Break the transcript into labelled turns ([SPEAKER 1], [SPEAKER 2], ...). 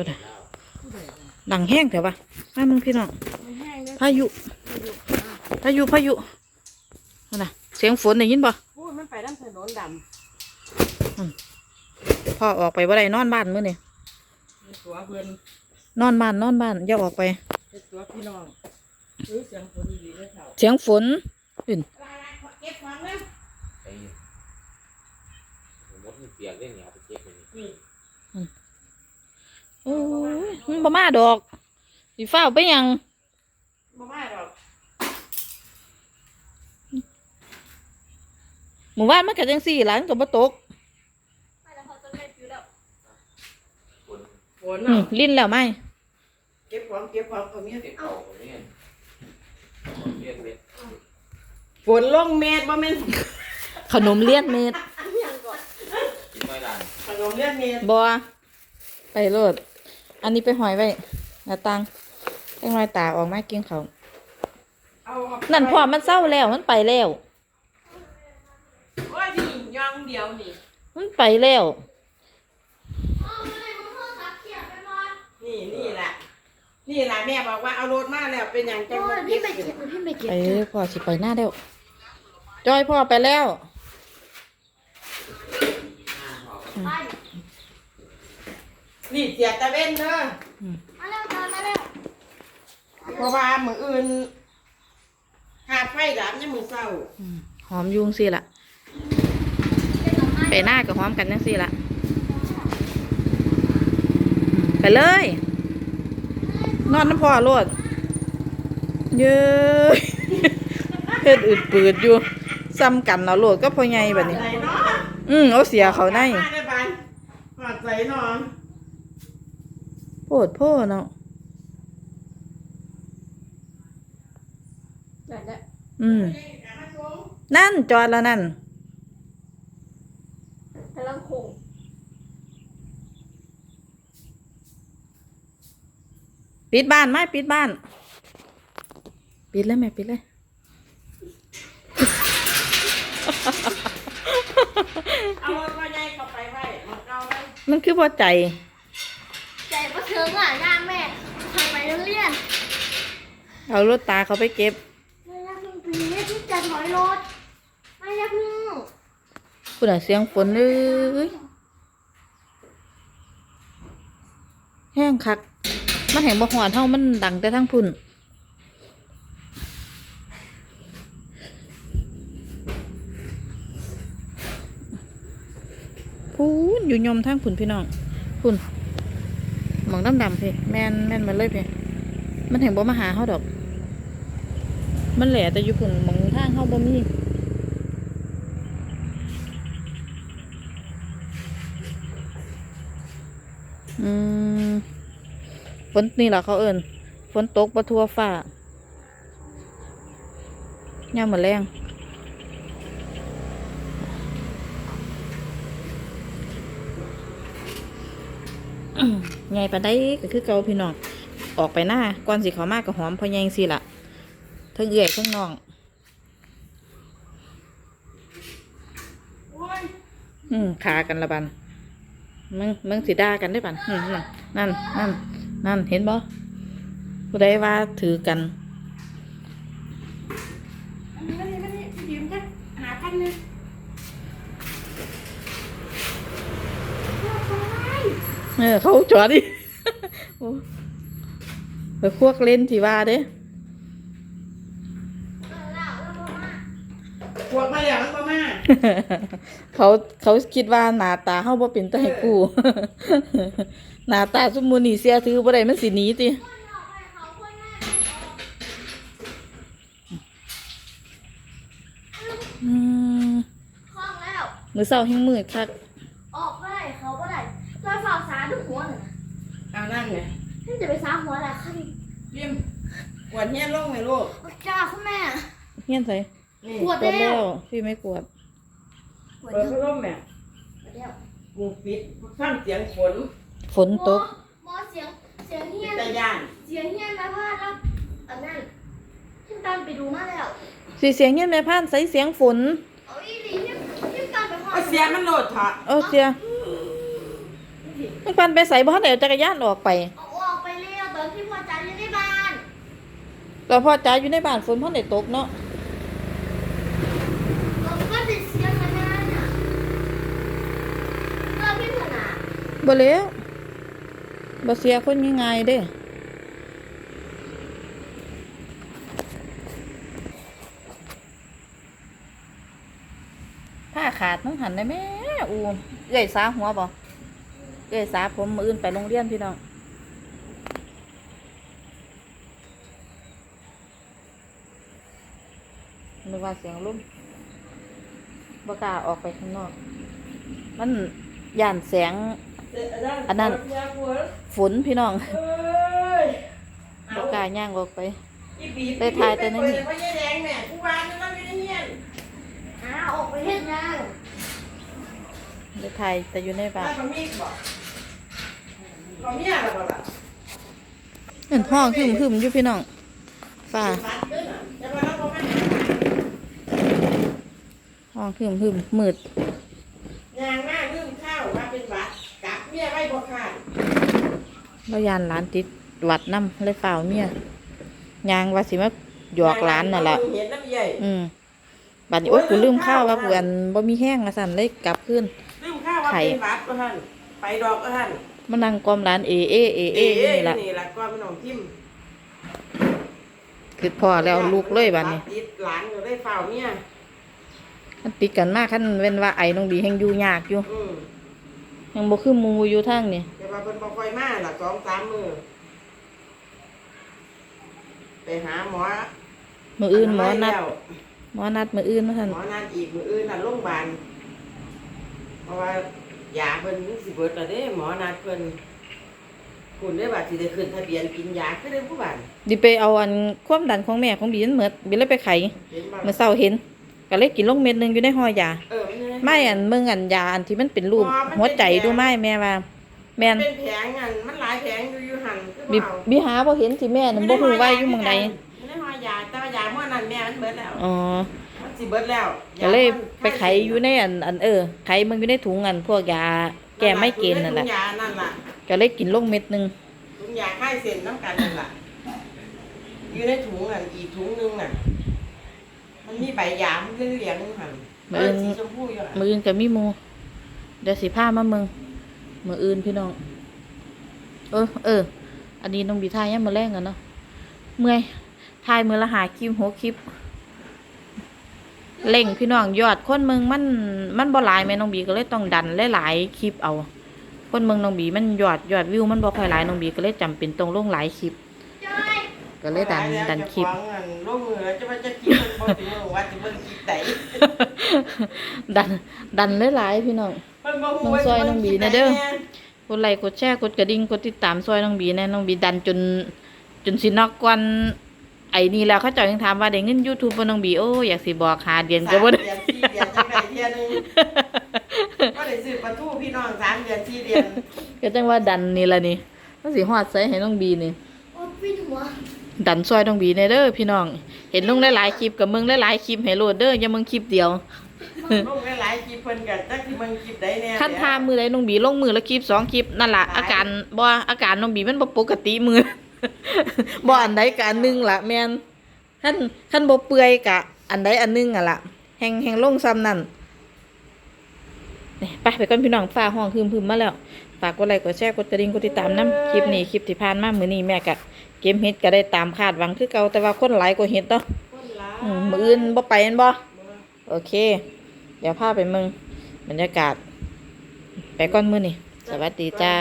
[SPEAKER 1] ก็ได้ดังแห้งแต่ว่ามามึงพี่น้อง
[SPEAKER 2] มันแห้งเลย
[SPEAKER 1] พายุพายุพายุนั่นน่ะเสียงฝนได้ยินบ่
[SPEAKER 2] พูดมันไปด้านถนนด
[SPEAKER 1] พ่อออกไปบ่ได้นอนบ้านมื้อนี่ำ
[SPEAKER 2] มีตัวเพื่อน
[SPEAKER 1] นอนบ้านนอนบ้านอย่าออกไป
[SPEAKER 2] เป็นตัวพี่น้องหรือเสียงคนดีเลยเถ่า
[SPEAKER 1] เสียงฝนอื่น
[SPEAKER 2] เก็บของนะ
[SPEAKER 3] ไอ้มดมันเปียกเรื่องเนี้ยเอาไปเก็บไปนี่
[SPEAKER 2] นี่
[SPEAKER 1] โอ้ยมันบ่มาดอกสิฟ้าวไปหยัง
[SPEAKER 2] บ่มาหรอก
[SPEAKER 1] หมู่บ้านมันก็จังซี่หลานก็บ่ตก
[SPEAKER 3] คน
[SPEAKER 2] ฝน
[SPEAKER 1] อื
[SPEAKER 2] เนาะ
[SPEAKER 1] มลิ้นแล้วไหม
[SPEAKER 2] เก็บของเก็บของเอาเมีย
[SPEAKER 3] เด็กเก่าคนนี้เรียนเม็ด
[SPEAKER 2] ฝนลงเม็ดบ่แม่น
[SPEAKER 1] ขนมเลียนเม็ด
[SPEAKER 3] กินไม่ได้
[SPEAKER 2] ขนมเลียนเม็ด
[SPEAKER 1] บ่ไปโลด อันนี้ไปหอยไว้หน้าตังแตงรอยตาออกมากินเขาว
[SPEAKER 2] เอาเอา
[SPEAKER 1] นั่นพ่อมันเศร้าแล้วมันไปแล้ว
[SPEAKER 2] โอ้ยนี่ย่องเดียวนี่
[SPEAKER 1] มันไปแล้ว
[SPEAKER 2] นี่นี่แหละนี่แหละแม่บอกว่าเอารถมาแล้วเป็นอย่างจังหวัด
[SPEAKER 4] พี่
[SPEAKER 2] เก็บ
[SPEAKER 4] ไปเก็บพี่ไปเก็บ
[SPEAKER 1] ไปเลยพ่อสิไปหน้าแล้วจอยพ่อไปแล้ว
[SPEAKER 4] ไป
[SPEAKER 2] นี่เสียตะเว้นเด้อ
[SPEAKER 4] มาแล้วจอนมาแล้ว
[SPEAKER 2] เพราะว่ามืออื่นหาดไฟดับยังมือเศร้า
[SPEAKER 1] อืมหอมยุงสิละไปหน้ากับหอมกันจังสิละไปเลย นอนน้ำพ่อโลดเย้ยเฮ็ดอึดปืดอยู่ซ้ำกันเอาโลดก็พอไงแบบนี้
[SPEAKER 2] ใจเนาะ
[SPEAKER 1] อืมเอาเสียเขาใน
[SPEAKER 2] มาได้บานหอดใจเนาะ
[SPEAKER 1] โพ ดโพดเนาะ
[SPEAKER 4] ได้ได้
[SPEAKER 1] อืม นั่นจอดแล้วนั่น
[SPEAKER 4] กำลังคง
[SPEAKER 1] ปิดบ้านไหมปิดบ้าน ปิดเลยแม่ปิดเลย
[SPEAKER 2] เอารถมาใหญ่เข้าไปไว้หมดเอาไว้
[SPEAKER 1] มันคือพอใจ
[SPEAKER 4] ใจก็เชิงอะย่าแม่ทำไปโรงเรียน
[SPEAKER 1] เอารถตาเขาไปเก็บ
[SPEAKER 4] ไม่ได้เพิ่งปีที่จะถอยรถ ไม่ได้เพิ่ง
[SPEAKER 1] คุณอะเสียงฝนเลยแห้งคัก มันแห่งบ่หอดเท่ามันดังแต่ทั้งพุ่น พูนอยู่ยมทั้งพุ่นพี่น้องพุ่น องดำดำๆพี่แม่นแม่นมาเลยเพ่มันแห่งบ่มาหาเขาดอก มันแหละแต่อยู่พุ่นมองทางเขาบ่มีอืมฝนนี่แหละเขาเอิญฝนตกประทั่วฟ้าย่ามมาแรง ไงปานได้ก็คือเก่าพี่น้องออกไปหน้าก่อนสิเขามากก็หอมพอยังสิละทั้งเอื่อยทั้งน้อง
[SPEAKER 2] อื
[SPEAKER 1] มขากันละบันมึงมึงสิด่ากันได้ปันนั่นนั่นนั่นนั่นเห็นบ่ผู้ใดว่าถือกั
[SPEAKER 2] นนี้มานี่มานี่พี่ยืมกันหาพันหนึง
[SPEAKER 1] เออเขาจอดดิโอ้ไปพวกเล่นที่ว่าเด้
[SPEAKER 2] พวกมาแล้วมันบ่มา
[SPEAKER 1] เขาเขาคิดว่าหน้าตาเฮาบ่เป็นตาให้กูหน้าตาสมมุตินี่เสียถือบ่ได้มันสิหนีติอืม
[SPEAKER 4] คล่องแล้ว
[SPEAKER 1] มื้อเช้าแห่งมืดคัก
[SPEAKER 4] ออกไม่ได้เขาก็ได้จอยฝ่าสาทุกหัวเลยนะ
[SPEAKER 2] เอา นั่นไง
[SPEAKER 4] ที่จะไปสาหัวอะไรขั้น
[SPEAKER 2] พิมกวดเฮียนลงไหมลูก
[SPEAKER 4] จ้าคุณแม่
[SPEAKER 1] เฮียนไส
[SPEAKER 2] นี่
[SPEAKER 4] กวด
[SPEAKER 1] กวด
[SPEAKER 4] แล้
[SPEAKER 1] แล้ววพี่ไม่กวด
[SPEAKER 4] ปวด
[SPEAKER 2] เปิด
[SPEAKER 4] เย
[SPEAKER 2] พั
[SPEAKER 4] อะ
[SPEAKER 2] ดลมแม่
[SPEAKER 4] ปวดแล้ว
[SPEAKER 2] กูปิดฟังเสียงฝน
[SPEAKER 1] ฝนตก
[SPEAKER 4] หมอเสียง เสียงเฮี
[SPEAKER 2] ปิ
[SPEAKER 4] ย
[SPEAKER 2] ด
[SPEAKER 4] น
[SPEAKER 2] ตาย่าน
[SPEAKER 4] เสียงเฮียนมาพลาดแล้วอันนั้นที่ตามไปดูมาแล้ว
[SPEAKER 1] สิเสียงเฮียนแม่พานใส่เสียงฝน
[SPEAKER 4] เอาอีหลีที่ที่ตามไปพลา
[SPEAKER 2] เอา
[SPEAKER 4] ด
[SPEAKER 2] เสียงมันโหลดเถอะ
[SPEAKER 1] เอาเสีย
[SPEAKER 4] เผิด
[SPEAKER 1] มึงปันไปใส่บ้านเดี๋ยวจักรยานออกไป
[SPEAKER 4] เอาออกไปเร็วตอนที่พ่อจ๋าอยู่ในบ้าน
[SPEAKER 1] แต่พ่อจ๋าอยู่ในบ้านฝนพ่อได้ตกเนาะ
[SPEAKER 4] เราก็ติดเสียงมานานอะเราพี่ขนาด
[SPEAKER 1] บ่แล้วบ่เสียคนง่ายๆเด้ผ้าขาดต้องหันได้แม่อูเอ้อยสาหัวบ่ เอ้อยสาผมมืออื่นไปโรงเรียนพี่น้องนึกว่าเสียงลมบ่กล้าออกไปข้างนอก มันย่านแสง อันนั้นฝนพี่น้อง
[SPEAKER 2] เอ้ย
[SPEAKER 1] บ่กล้าย่างออกไป
[SPEAKER 2] อีบี
[SPEAKER 1] ได้ทายแต่ในนี่
[SPEAKER 2] เปิดเพราะยายแดงแม่กูวานนั่นไม่ได้เงียน
[SPEAKER 4] อ้าออกไปเล่นยัง
[SPEAKER 1] ในไทยแต่อยู่ในบ้า
[SPEAKER 2] บ้านนบะมีดบอกบะเมียอะไรบ่ล่ะ
[SPEAKER 1] เห็นห้องหึมหึมๆอยู่พี่น้องฟ้า
[SPEAKER 2] บ้านเด้อน่ะแต่ว่าเราบ่มา
[SPEAKER 1] ห้องหึมหึมๆมืด
[SPEAKER 2] ยางหน้าลืมข้าวว่าเป็นบัตรกลับเมียไว้บ่ขาด
[SPEAKER 1] แล้วยานหลานติดหวัดน้ำเลยฝ่าวเมียยางว่าสิมาหยอกหลานน่ะล่ะ
[SPEAKER 2] เห็นน้ำใหญ่
[SPEAKER 1] อืมบัดนี้โอ๊ยกูลืมข้าวว่ากูอันบ่มีแห้งมาสั่นเลยกลับขึ้น
[SPEAKER 2] ลืมข้าวว่า
[SPEAKER 1] ไข่
[SPEAKER 2] เป็นบัตรก็ท่านไปดอกก็ท่าน
[SPEAKER 1] มานั่งกอมร้านเอเอเอเออยู่นี่ล่ะ
[SPEAKER 2] นี่ล่ะก็เป็นของทิม
[SPEAKER 1] คือพอแล้วลูกเลยบัดนี้
[SPEAKER 2] ติดหลานก็ได้ฝ่าวเมีย
[SPEAKER 1] มันติดกันมากคันเว้นว่าไอ้น้องบีแห่งอยู่ยากอยู่
[SPEAKER 2] อืม
[SPEAKER 1] ยังบ่คือหมู่อยู่ทางนี่
[SPEAKER 2] แต่ว่าเพิ่นบ่ค่อยมาล่ะสองสามมื้อไปหาหมอ
[SPEAKER 1] มื้ออื่นหมอนัด
[SPEAKER 2] แล้ว
[SPEAKER 1] หมอนัดมื้ออื่นมาซั่น
[SPEAKER 2] หมอนัดอีกมื้ออื่นน่ะโรงพยาบาลเพราะว่า ยาเพิ่นมันสิเบิดแล้วเด้หมอนัดเพิ่นคุณได้ว่าสิได้ขึ้นทะเบียนกินยาคือได้ผู้บ้าน
[SPEAKER 1] ดิไปเอาอันความดันของแม่ของบีนั่นเหมือดบีเลยไปไข
[SPEAKER 2] เห็นบ่
[SPEAKER 1] เมื่อเช้าเห็น ก็เลยกินลงเม็ดหนึงอยู่ในห่อยา
[SPEAKER 2] เออมัน
[SPEAKER 1] ไม่อันเมืองอันยาอันที่มันเป็นรูปหัวใจดูไหมแม่ว่า แม่น
[SPEAKER 2] เป็นแผงอันมันหลายแผงอยู่อยู่หั่นคือ
[SPEAKER 1] บี
[SPEAKER 2] บ่เอา
[SPEAKER 1] บีหาบ่เห็นที่แม่นั่นบ่ฮู้ว่าอยู่หม่องใด
[SPEAKER 2] ไม่ได้หอยาแต่ว่ายาเมื่อนั้นแม่มันเบิดแล้ว
[SPEAKER 1] อ๋อ
[SPEAKER 2] มัน สิเบิดแล้ว
[SPEAKER 1] ก็เลยไปไขอยู่ในอันอันเออไขมันอยู่ในถุงอันพวกยาแก้ไม่เกณฑ์นั่นแหละ
[SPEAKER 2] ถุงยานั่นล่ะ
[SPEAKER 1] ก็เลยกินลงเม็ดหนึง
[SPEAKER 2] ถุงยาคลายเส้นน้ำกันนั่นล่ะอยู่ในถุงอันอีกถุงหนึงอะ มันมีใบยามันเหลืองๆหั่นเออสีชมพูอยู่อะ
[SPEAKER 1] มื้ออื่นก็มีหมู่เดี๋ยวสิพามาเมืองมื้ออื่นพี่น้อง เออเออ อันนี้น้องบีทายยามมื้อแรงกันเนาะเมื่อยทายมื้อละหาคลิปหกคลิป เล่งพี่น้องยอดคนเมืองมันมันบ่หลายแม่น้องบีก็เลยต้องดันหลายๆคลิปเอา คนเมืองน้องบีมันยอดยอดวิวมันบ่ค่อยหลายน้องบีก็เลยจำเป็นต้องลงหลายคลิป
[SPEAKER 4] จอย
[SPEAKER 1] ก็เลยดันดันคลิป
[SPEAKER 2] เจ้าของอันลงมือแล้วจะว่าจะกินมันบ่ถึงมือว่าสิเบิ่งคลิปใด
[SPEAKER 1] ดันดันหลายๆพี่น้อง
[SPEAKER 2] มันบ่ฮู้
[SPEAKER 1] น้อง
[SPEAKER 2] ว่า
[SPEAKER 1] ซอย
[SPEAKER 2] สิ
[SPEAKER 1] น้
[SPEAKER 2] เบิ่
[SPEAKER 1] อง
[SPEAKER 2] ง
[SPEAKER 1] บี
[SPEAKER 2] คลิป
[SPEAKER 1] นะ
[SPEAKER 2] ใด
[SPEAKER 1] เด้อ
[SPEAKER 2] แน่
[SPEAKER 1] กดไลค์กดแชร์กดกระดิ่งกดติดตามซอยน้องบีแน่น้องบีดันจนจนสินอกกวน ไอ้นี่แล้วเขาเจ้ายังถามว่าได้เงิน YouTube บ่น้องบีโอ้อยากสิบอกหาเดือนก็บ่ได้
[SPEAKER 2] สามเดือนสี่เดือนจังไดเที่ยหนึงก็ได้ซื้อปลาทูพี่น้องสามเดือนสี่เดือน
[SPEAKER 1] ก็จังว่าดันนี่ล่ะนี่มันสิฮอดใส่ให้น้องบีนี่
[SPEAKER 4] โอ้พี่หัว
[SPEAKER 1] ดันซอยน้องบีแน่เด้อพี่น้อง เห็นลงหลายๆคลิปกับมึงหลายๆคลิปให้โหลดเด้ออย่ามึงคลิปเดียว
[SPEAKER 2] ลงหลายๆคลิปเพิ่นก็จักสิเบิ่งคลิปใดแน่
[SPEAKER 1] ขั้นทามือใดน้องบีลงมือละคลิปสองคลิปนั่นล่ะอาการบ่อาการน้องบีมันบ่ปกติมือ บ่อันใดกะอันหนึงละแม่นขั้นขั้นบ่เปื่อยกะ อันใดอันหนึงอะละแฮงแฮงลงซ้ำนั่นนี่ไปไปก่อนพี่น้องฟ้าห้องพึมๆมาแล้วฝากกดไลค์กดแชร์กดกระดิ่งกดติดตามนํคลิปนี้คลิปที่ผ่านมามื้อนี้แม่ก็เกมเฮ็ดก็ได้ตามคาดหวังคือเก่าแต่ว่าคนหลายกว่าเฮ็ดเนาะ
[SPEAKER 2] คนหลาย
[SPEAKER 1] อืมมืออื่นบ่ไปแม่นบ่โอเค เดี๋ยวพาไปเมืองบรรยากาศ ไปก่อนมือนี่สวัสดีจ้า